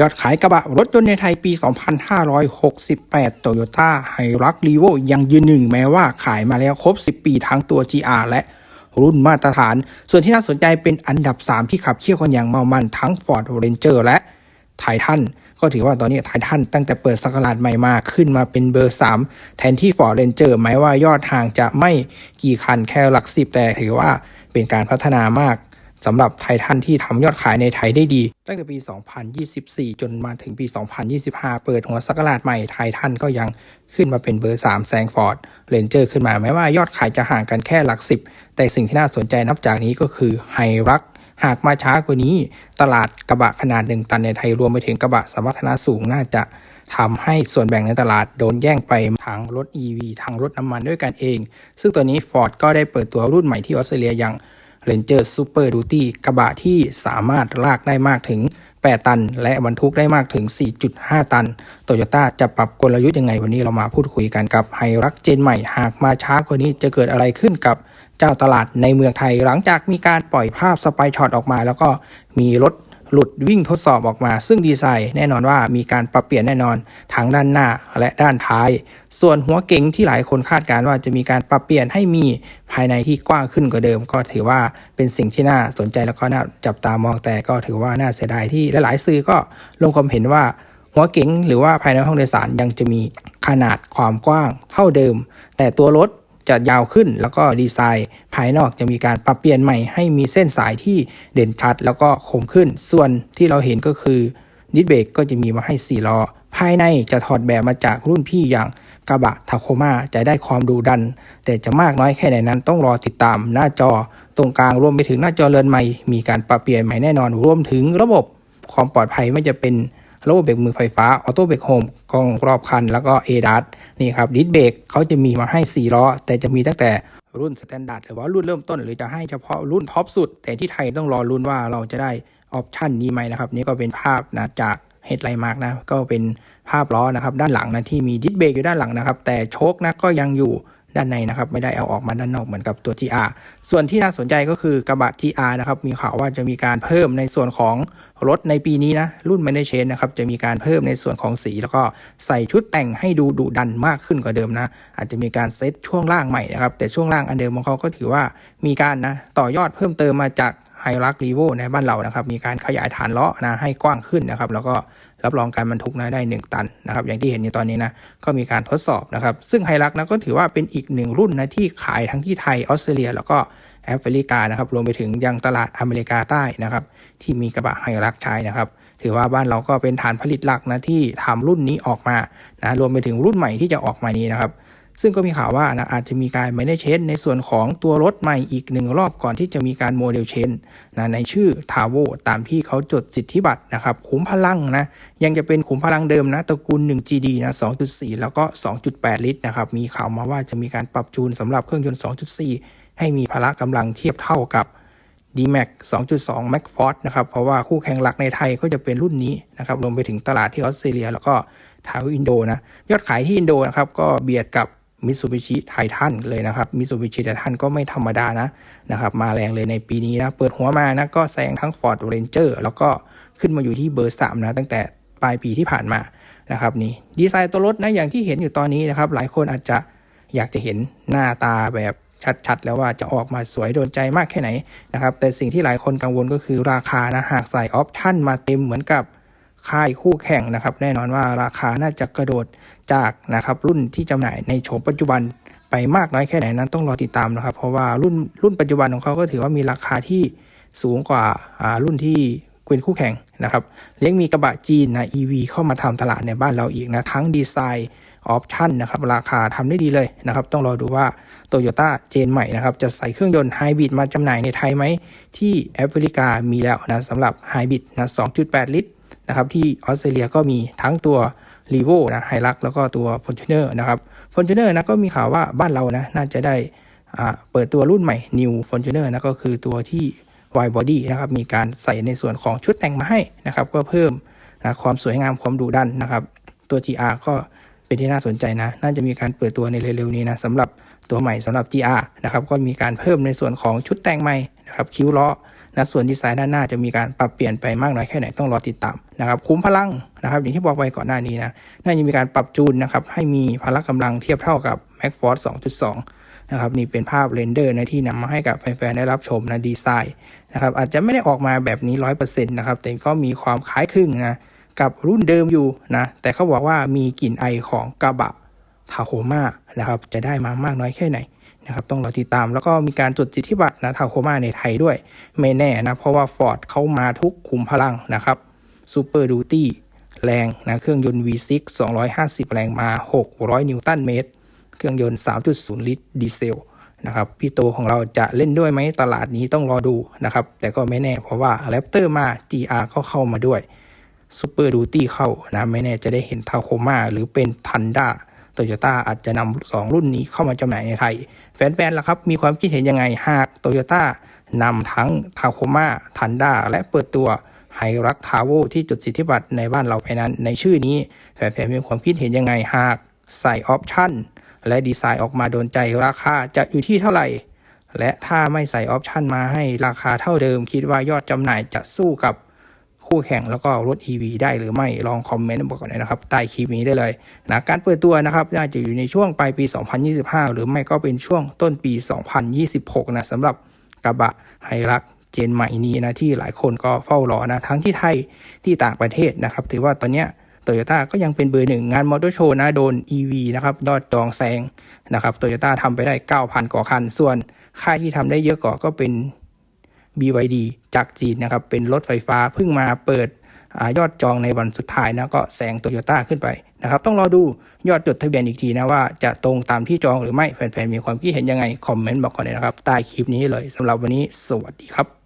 ยอดขายกระบะรถยนต์ในไทยปี 2568 Toyota h i l u x r e v o ยังยืนหนึ่งแม้ว่าขายมาแล้วครบ 10 ปีทั้งตัว GR และรุ่นมาตรฐาน ส่วนที่น่าสนใจเป็นอันดับ 3 ที่ขับเคี่ยวกันอย่างเมามันทั้ง Ford Ranger และ Titan ก็ถือว่าตอนนี้ไททันตั้งแต่เปิดสักราชใหม่มาขึ้นมาเป็นเบอร์ 3 แทนที่ Ford Ranger แม้ว่ายอดห่างจะไม่กี่คันแค่หลักสิบแต่ถือว่าเป็นการพัฒนามาก สำหรับไททันที่ทำยอดขายในไทยได้ดี ตั้งแต่ปี 2024 จนมาถึงปี 2025 เปิดหัวสักราชใหม่ไททันก็ยังขึ้นมาเป็นเบอร์ 3 แซงฟอร์ดเรนเจอร์ขึ้นมาแม้ว่ายอดขายจะห่างกันแค่หลัก 10 แต่สิ่งที่น่าสนใจนับจากนี้ก็คือไฮรักหากมาช้ากว่านี้ ตลาดกระบะขนาด1ตันในไทยรวมไปถึงกระบะสมรรถนะสูงน่าจะทำให้ส่วนแบ่งในตลาดโดนแย่งไปทั้งรถ EV ทั้งรถน้ำมันด้วยกันเอง ซึ่งตัวนี้ Ford ก็ได้เปิดตัวรุ่นใหม่ที่ออสเตรเลียอย่าง Ranger Super Duty กระบะที่สามารถลากได้มากถึง 8 ตัน และบรรทุกได้มากถึง 4.5 ตัน โตโยต้าจะปรับกลยุทธ์ยังไงวันนี้เรามาพูดคุยกันกับไฮรักเจนใหม่ หากมาช้ากว่านี้จะเกิดอะไรขึ้นกับเจ้าตลาดในเมืองไทย หลังจากมีการปล่อยภาพสไปช็อตออกมา แล้วก็มีรถ หลุดวิ่งทดสอบออกมา ซึ่งดีไซน์แน่นอนว่ามีการปรับเปลี่ยนแน่นอนทั้งด้านหน้าและด้านท้าย ส่วนหัวเก๋งที่หลายคนคาดการณ์ว่าจะมีการปรับเปลี่ยนให้มีภายในที่กว้างขึ้นกว่าเดิม ก็ถือว่าเป็นสิ่งที่น่าสนใจแล้วก็น่าจับตามองแต่ก็ถือว่าน่าเสียดายที่หลายๆสื่อก็ลงความเห็นว่าหัวเก๋งหรือว่าภายในห้องโดยสารยังจะมีขนาดความกว้างเท่าเดิม แต่ตัวรถ จะยาวขึ้น แล้วก็ดีไซน์ ภายนอกจะมีการปรับเปลี่ยนใหม่ให้มีเส้นสายที่เด่นชัด แล้วก็คมขึ้น ส่วนที่เราเห็นก็คือดิสเบรกก็จะมีมาให้4ล้อภายในจะถอดแบบมาจากรุ่นพี่อย่างกระบะทาโคมาจะได้ความดูดัน แต่จะมากน้อยแค่ไหนนั้นต้องรอติดตามหน้าจอ ตรงกลางรวมไปถึงหน้าจอเรือนใหม่ มีการปรับเปลี่ยนใหม่แน่นอนรวมถึงระบบความปลอดภัยไม่จะเป็น ระบบเบรกมือไฟฟ้า ออโต้เบรกโฮมกล้องรอบคัน แล้วก็ a d a s นี่ครับดิสเบรกเขาจะมีมาให้ 4 ล้อ แต่จะมีตั้งแต่รุ่นสแตนดาร์ดหรือว่ารุ่นเริ่มต้น หรือจะให้เฉพาะรุ่นท็อปสุด แต่ที่ไทยต้องรอรุ่นว่าเราจะได้ออปชันนี้ไหมนะครับ นี่ก็เป็นภาพนะจากเฮดไลน์มาร์กนะ ก็เป็นภาพล้อนะครับ ด้านหลังนะที่มีดิสเบรกอยู่ด้านหลังนะครับ แต่โชคนะก็ยังอยู่ ด้านในนะครับไม่ได้เอาออกมาด้านนอกเหมือนกับตัว GR ส่วนที่น่าสนใจก็คือกระบะ GR นะครับมีข่าวว่าจะมีการเพิ่มในส่วนของรถในปีนี้นะรุ่น m a n a g e นะครับจะมีการเพิ่มในส่วนของสี แล้วก็ใส่ชุดแต่งให้ดูดุดันมากขึ้นกว่าเดิมนะอาจจะมีการเซตช่วงล่างใหม่นะครับแต่ช่วงล่างอันเดิมของเขาก็ถือว่ามีการนะต่อยอดเพิ่มเติมมาจากไฮรักรีโวในบ้านเรานะครับมีการขยายฐานล้อนะให้กว้างขึ้นนะครับแล้วก็ รับรองการบรรทุกนะได้ 1 ตันนะครับอย่างที่เห็นในตอนนี้นะก็มีการทดสอบนะครับ ซึ่งไฮรักนะก็ถือว่าเป็นอีกหนึ่งรุ่นนะที่ขายทั้งที่ไทยออสเตรเลีย แล้วก็แอฟริกานะครับรวมไปถึงยังตลาดอเมริกาใต้นะครับที่มีกระบะไฮรักใช้นะครับถือว่าบ้านเราก็เป็นฐานผลิตหลักนะที่ทำรุ่นนี้ออกมานะรวมไปถึงรุ่นใหม่ที่จะออกมานี้นะครับ ซึ่งก็มีข่าวว่านะอาจจะมีการไม่ได้เชนในส่วนของตัวรถใหม่อีกหนึ่งรอบก่อนที่จะมีการโมเดลเชนนะในชื่อทาโวตามที่เขาจดสิทธิบัตรนะครับขุมพลังนะยังจะเป็นขุมพลังเดิมนะตระกูล 1GD นะ 2.4 แล้วก็ 2.8 ลิตรนะครับมีข่าวมาว่าจะมีการปรับจูนสำหรับเครื่องยนต์ 2.4 ให้มีพละกำลังเทียบเท่ากับ D-Max 2.2 Max Force นะครับ เพราะว่าคู่แข่งหลักในไทยก็จะเป็นรุ่นนี้นะครับรวมไปถึงตลาดที่ออสเตรเลีย แล้วก็ทางอินโดนะ ยอดขายที่อินโดนะครับ ก็เบียดกับ มิตซูบิชิไททันเลยนะครับมิตซูบิชิไททันก็ไม่ธรรมดานะนะครับ มาแรงเลยในปีนี้นะ เปิดหัวมานะก็แซงทั้ง Ford Ranger แล้วก็ขึ้นมาอยู่ที่เบอร์ 3 นะ ตั้งแต่ปลายปีที่ผ่านมานะครับนี่ดีไซน์ตัวรถนะอย่างที่เห็นอยู่ตอนนี้นะครับ หลายคนอาจจะอยากจะเห็นหน้าตาแบบชัดๆ แล้วว่าจะออกมาสวยโดนใจมากแค่ไหนนะครับ แต่สิ่งที่หลายคนกังวลก็คือราคานะหากใส่ออปชั่นมาเต็มเหมือนกับ ค่ายคู่แข่งนะครับ แน่นอนว่าราคาน่าจะกระโดดจากนะครับรุ่นที่จำหน่ายในโฉมปัจจุบันไปมากน้อยแค่ไหนนั้นต้องรอติดตามนะครับ เพราะว่ารุ่นรุ่นปัจจุบันของเขาก็ถือว่ามีราคาที่สูงกว่ารุ่นที่เป็นคู่แข่งนะครับเลี้ยงมีกระบะจีนนะ EV เข้ามาทำตลาดในบ้านเราอีกนะ ทั้งดีไซน์ออปชั่นนะครับ ราคาทำได้ดีเลยนะครับ ต้องรอดูว่าโตโยต้าเจนใหม่นะครับ จะใส่เครื่องยนต์ไฮบริดมาจำหน่ายในไทยไหม ที่แอฟริกามีแล้วนะสำหรับไฮบริดนะ 2.8 ลิตร นะครับที่ออสเตรเลียก็มีทั้งตัว r ีโวนะไฮรักแล้วก็ตัวฟ f o r t u n e r นะครับฟ f o r t u n e r นะก็มีข่าวว่าบ้านเรานะน่าจะได้เปิดตัวรุ่นใหม่ New f o r t u n e r นะก็คือตัวที่ wide body นะครับมีการใส่ในส่วนของชุดแต่งมาให้นะครับก็เพิ่มนะความสวยงามความดุดันนะครับตัว GR ก็เป็นที่น่าสนใจนะ น่าจะมีการเปิดตัวในเร็วๆนี้นะสำหรับตัวใหม่สำหรับ GR นะครับก็มีการเพิ่มในส่วนของชุดแต่งใหม่นะครับคิ้วล้อ นะส่วนดีไซน์ด้านหน้าจะมีการปรับเปลี่ยนไปมากน้อยแค่ไหนต้องรอติดตามนะครับคุ้มพลังนะครับอย่างที่บอกไปก่อนหน้านี้นะน่าจะมีการปรับจูนนะครับให้มีพละกำลังเทียบเท่ากับ Mac Force 2.2 นะครับนี่เป็นภาพเรนเดอร์นะที่นำมาให้กับแฟนๆได้รับชมนะดีไซน์นะครับอาจจะไม่ได้ออกมาแบบนี้ 100%นะครับแต่ก็มีความคล้ายคลึงนะกับรุ่นเดิมอยู่นะแต่เขาบอกว่ามีกลิ่นไอของกระบะทาโคมานะครับจะได้มามากน้อยแค่ไหน นะครับต้องรอติดตามแล้วก็มีการจดสิทธิบัตรนะทาโคมาในไทยด้วย ไม่แน่นะ เพราะว่า Ford เขามาทุกขุมพลังนะครับซูเปอร์ดูตี้แรงนะเครื่องยนต์ V6 250 แรงมา 600 นิวตันเมตร เครื่องยนต์ 3.0 ลิตรดีเซลนะครับพี่โตของเราจะเล่นด้วยไหมตลาดนี้ต้องรอดูนะครับ แต่ก็ไม่แน่เพราะว่า Raptor มา GR ก็เข้ามาด้วย Super Duty เข้านะไม่แน่จะได้เห็นทาโคมาหรือเป็นทันด้า โตโยต้าอาจจะนำสองรุ่นนี้เข้ามาจำหน่ายในไทย แฟนๆล่ะครับ มีความคิดเห็นยังไงหากโตโยต้านำทั้งทาโคมาทันด้าและเปิดตัวไฮรักทาวโวที่จดสิทธิบัตรในบ้านเราไปนั้น ในชื่อนี้แฟนๆมีความคิดเห็นยังไงหากใส่ออปชั่นและดีไซน์ออกมาโดนใจราคาจะอยู่ที่เท่าไหร่ และถ้าไม่ใส่ออปชันมาให้ราคาเท่าเดิม คิดว่ายอดจำหน่ายจะสู้กับ คู่แข่งแล้วก็รถ EV ได้หรือไม่ลองคอมเมนต์บอกกันหน่อยนะครับใต้คลิปนี้ได้เลยนะการเปิดตัวนะครับน่าจะอยู่ในช่วงปลายปี 2025 หรือไม่ก็เป็นช่วงต้นปี 2026 นะสำหรับกระบะไฮรักเจนใหม่นี้นะที่หลายคนก็เฝ้ารอนะทั้งที่ไทยที่ต่างประเทศนะครับ ถือว่าตอนเนี้ยโตโยต้าก็ยังเป็นเบอร์หนึ่งงานมอเตอร์โชว์นะโดน EV นะครับยอดจองแซงนะครับโตโยต้าทำไปได้ 9,000 กว่าคัน ส่วนค่ายที่ทำได้เยอะกว่าก็เป็น BYD จากจีนนะครับเป็นรถไฟฟ้าเพิ่งมาเปิดอยอดจองในวันสุดท้ายนะก็แซงโตโยต้าขึ้นไปนะครับต้องรอดูยอดจดทะเบียนอีกทีนะว่าจะตรงตามที่จองหรือไม่แฟนๆมีความคิดเห็นยังไง คอมเมนต์บอกกันเลยนะครับใต้คลิปนี้เลยสำหรับวันนี้สวัสดีครับ